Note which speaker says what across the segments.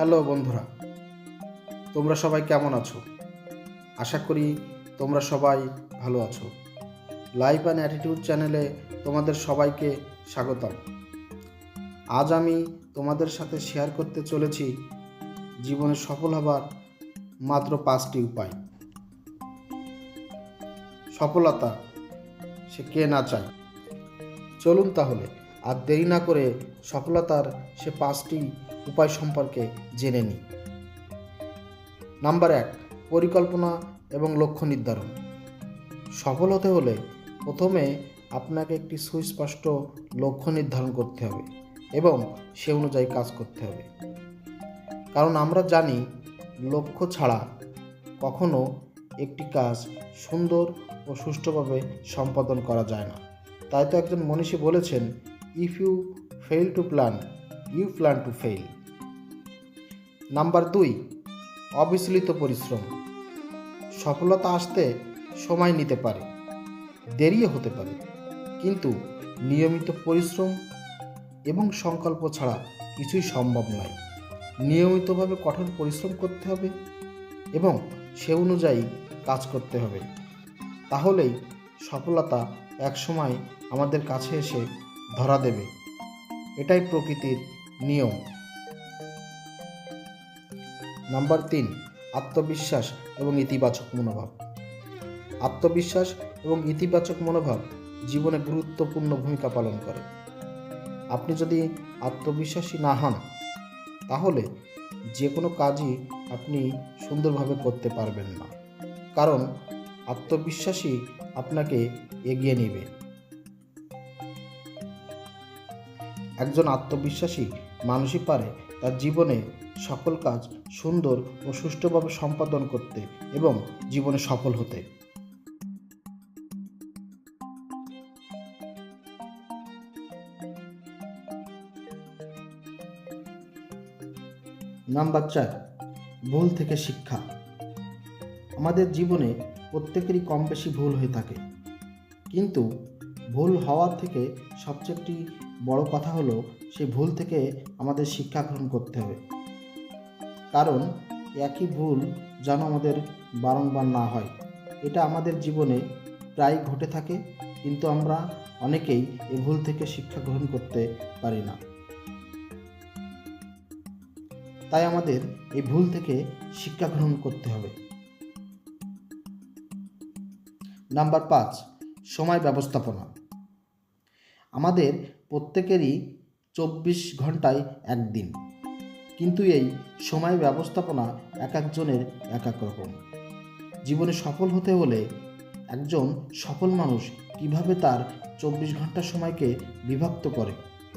Speaker 1: Hello বন্ধুরা, তোমরা সবাই কেমন আছো? আশা করি তোমরা সবাই ভালো আছো। লাইফ অ্যান্ড অ্যাটিটিউড চ্যানেলে তোমাদের সবাইকে স্বাগতম। আজ আমি তোমাদের সাথে শেয়ার করতে চলেছি জীবনে সফল হবার মাত্র পাঁচটি উপায়। সফলতা, সে কে না চায়? চলুন তাহলে, আর দেরি না করে সফলতার সে পাঁচটি উপায় সম্পর্কে জেনে নিই নাম্বার এক, পরিকল্পনা এবং লক্ষ্য নির্ধারণ। সফল হতে হলে প্রথমে আপনাকে একটি সুস্পষ্ট লক্ষ্য নির্ধারণ করতে হবে এবং সে অনুযায়ী কাজ করতে হবে। কারণ আমরা জানি, লক্ষ্য ছাড়া কখনো একটি কাজ সুন্দর ও সুষ্ঠুভাবে সম্পাদন করা যায় না। তাই তো একজন মনীষী বলেছেন if you fail to plan you plan to fail number দুই, অবিচলিত পরিশ্রম। সফলতা আসতে সময় নিতে পারে, দেরিও হতে পারে, কিন্তু নিয়মিত পরিশ্রম এবং সংকল্প ছাড়া কিছুই সম্ভব নয়। নিয়মিতভাবে কঠোর পরিশ্রম করতে হবে এবং সে অনুযায়ী কাজ করতে হবে। তাহলেই সফলতা একসময় আমাদের কাছে এসে ধরা দেবে। এটাই প্রকৃতির নিয়ম। নাম্বার তিন, আত্মবিশ্বাস এবং ইতিবাচক মনোভাব। আত্মবিশ্বাস এবং ইতিবাচক মনোভাব জীবনে গুরুত্বপূর্ণ ভূমিকা পালন করে। আপনি যদি আত্মবিশ্বাসী না হন, তাহলে যে কোনো কাজই আপনি সুন্দরভাবে করতে পারবেন না। কারণ আত্মবিশ্বাসী আপনাকে এগিয়ে নেবে। একজন আত্মবিশ্বাসী মানুষই পারে তার জীবনে সকল কাজ সুন্দর ও সুষ্ঠুভাবে সম্পাদন করতে এবং জীবনে সফল হতে। নাম্বার চার, ভুল থেকে শিক্ষা। আমাদের জীবনে প্রত্যেকেরই কম বেশি ভুল হয়ে থাকে। কিন্তু ভুল হওয়ার থেকে সবচেয়ে একটি বড় কথা হলো সেই ভুল থেকে আমাদের শিক্ষা গ্রহণ করতে হবে। কারণ, একই ভুল যেন আমাদের বারংবার না হয়। এটা আমাদের জীবনে প্রায় ঘটে থাকে, কিন্তু আমরা অনেকেই এই ভুল থেকে শিক্ষা গ্রহণ করতে পারি না। তাই আমাদের এই ভুল থেকে শিক্ষা গ্রহণ করতে হবে। নাম্বার পাঁচ, সময় ব্যবস্থাপনা। আমাদের প্রত্যেকেরই চব্বিশ ঘন্টায় একদিন। কিন্তু এই সময় ব্যবস্থাপনা এক একজনের এক এক রকম। জীবনে সফল হতে হলে একজন সফল মানুষ কীভাবে তার চব্বিশ ঘণ্টা সময়কে বিভক্ত করে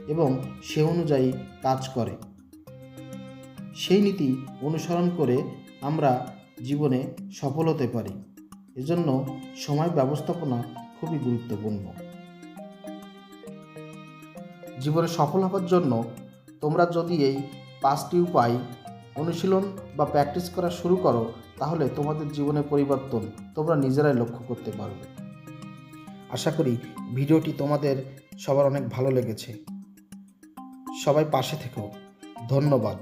Speaker 1: এবং সে অনুযায়ী কাজ করে? সেই নীতি অনুসরণ করে আমরা জীবনে সফল হতে পারি। এজন্য সময় ব্যবস্থাপনা খুবই গুরুত্বপূর্ণ। জীবনে সফল হওয়ার জন্য তোমরা যদি এই পাঁচটি উপায় অনুশীলন বা প্র্যাকটিস করা শুরু করো, তাহলে তোমাদের জীবনে পরিবর্তন তোমরা নিজেরাই লক্ষ্য করতে পারবে। আশা করি ভিডিওটি তোমাদের সবার অনেক ভালো লেগেছে। সবাই পাশে থেকো। ধন্যবাদ।